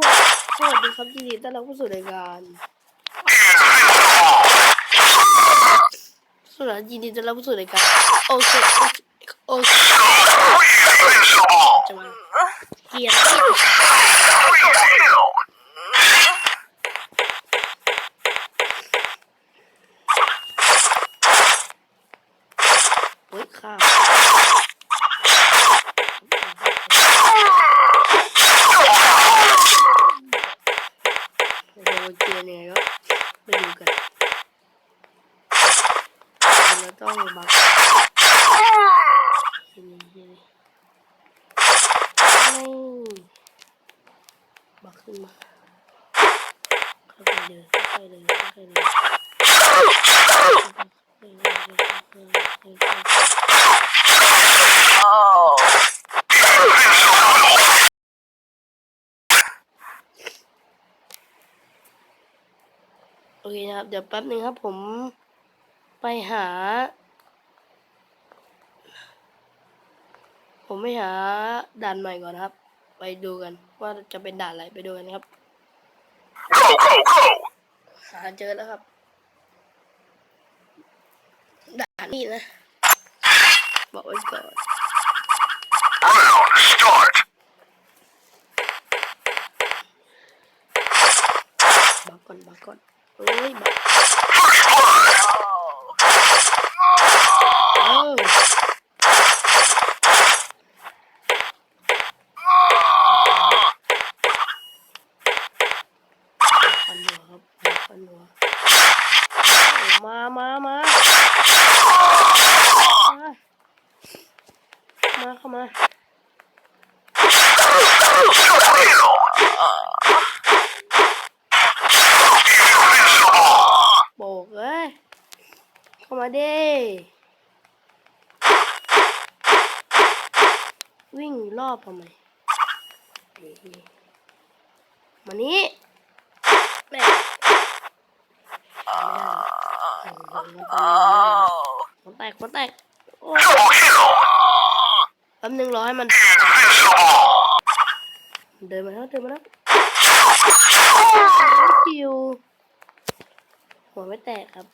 วัสวัสดีครับยินดีต้อนรับเข้าสู่รายการสวัสดียินดีต้อนรับเข้าสู่รายการโอเคโอเคจะมาเกียร์ที่เฮ้ยข้าวเราเกียร์ยังไงก็ไปดูกัน เราต้องบักทีนี้ทีนี้ไม่บักขึ้นมาค่อยๆเดินค่อยๆเดินค่อยๆเดินค่อยๆเดินค่อยๆเดินโอเคนะครับ เดี๋ยวแป๊บนึงครับผม ไปหา ผมไปหาด่านใหม่ก่อนครับ ไปดูกันว่าจะเป็นด่านอะไรไปดูกันครับหาเจอแล้วครับ ด่านนี้นะ บอกไว้ก่อน Round start. บักก่อนบักก่อนโอ้ยบัก First blood. เออฟันหัวครับฟันหัวโอ้ มามามามามาเข้ามาโบกเอ้ยเข้ามาดิวิ่งรอบทำไมมานี้แม่ หัวแตกหัวแตกโอ้ย Double kill. แป๊บนึงรอให้มัน เดินมาแล้วเดินมาแล้วคิวหัวไม่แตกครับ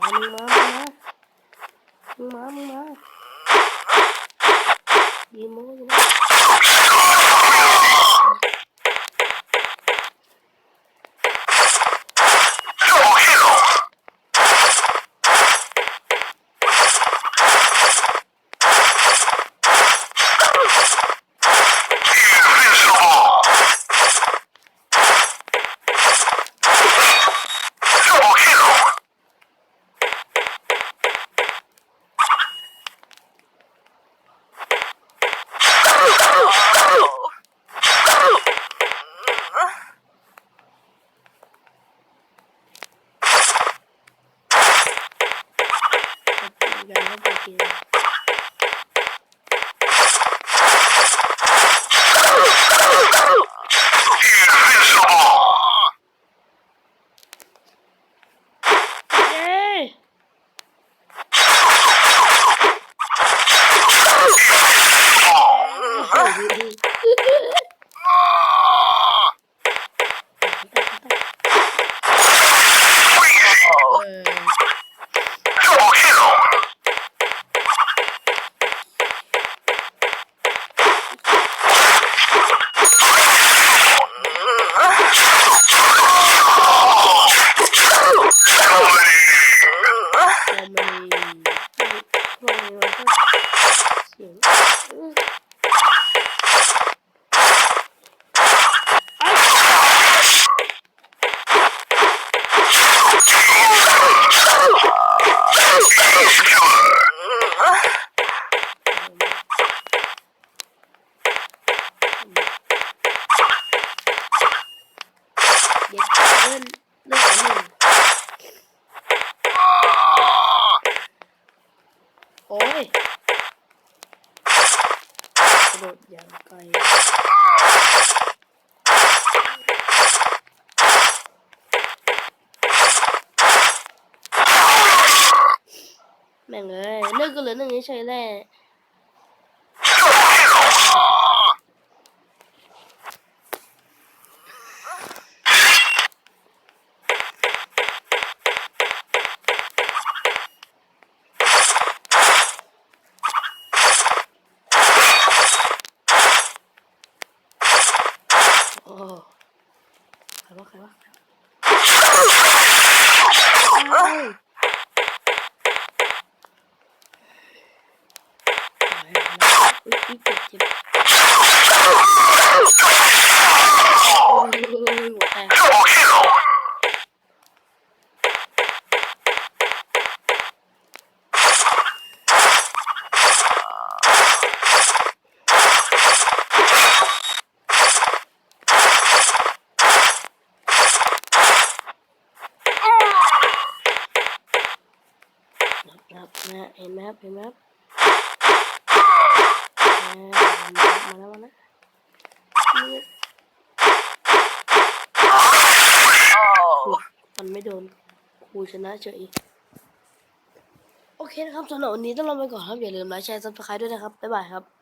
มามึงมามา มึง อย่างไกลแม่งเลยเลิกก็เหลืองนี้ใช่แล้วะใครวะเอ้ยอุ๊ยอุ๊ยเจ็บเจ็บโอ้ยหัวแตก Double kill. ับนะเห็นไหมครับเห็นไหมครับอ่ามาแล้วมาแล้วมันไม่โดนคูชนะเฉยโอเคนะครับสำหรับวันนี้ต้องลาไปก่อนครับ อย่าลืมไลค์แชร์ซับสไครต์ด้วยนะครับ บ๊ายบายครับ